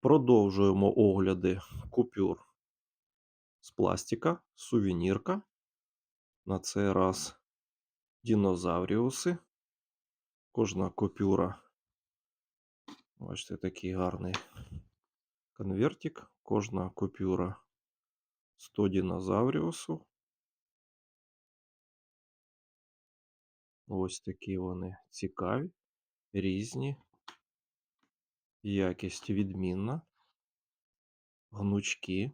Продовжуємо огляди купюр з пластика, сувенірка. На цей раз динозавріуси. Кожна купюра, бачите, такий гарний конвертик. Кожна купюра 100 динозавріусу. Ось такі вони цікаві, різні. Якість відмінна. Гнучки.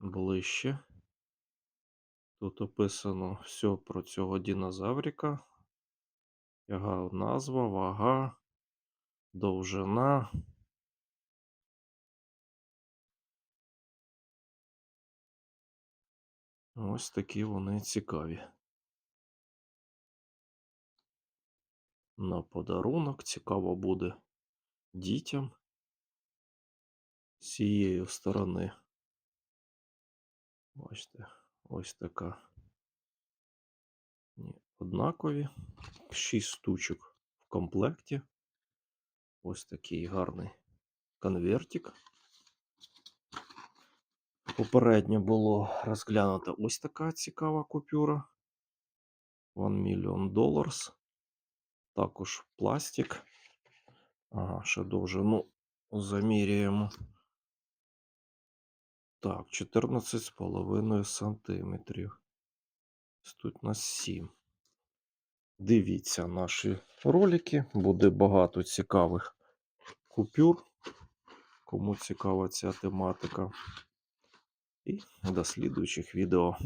Ближче. Тут описано все про цього динозаврика. Яга назва, вага, довжина. Ось такі вони цікаві. На подарунок цікаво буде дітям з цієї сторони. Бачите, ось така. Ні, однакові. Шість штучок в комплекті. Ось такий гарний конвертик. Попередньо було розглянуто ось така цікава купюра. 1 мільйон доларс. Також пластик. Ага, ще довжину заміряємо. Так, 14,5 сантиметрів. Тут у нас 7. Дивіться наші ролики. Буде багато цікавих купюр. Кому цікава ця тематика. І до слідуючих відео.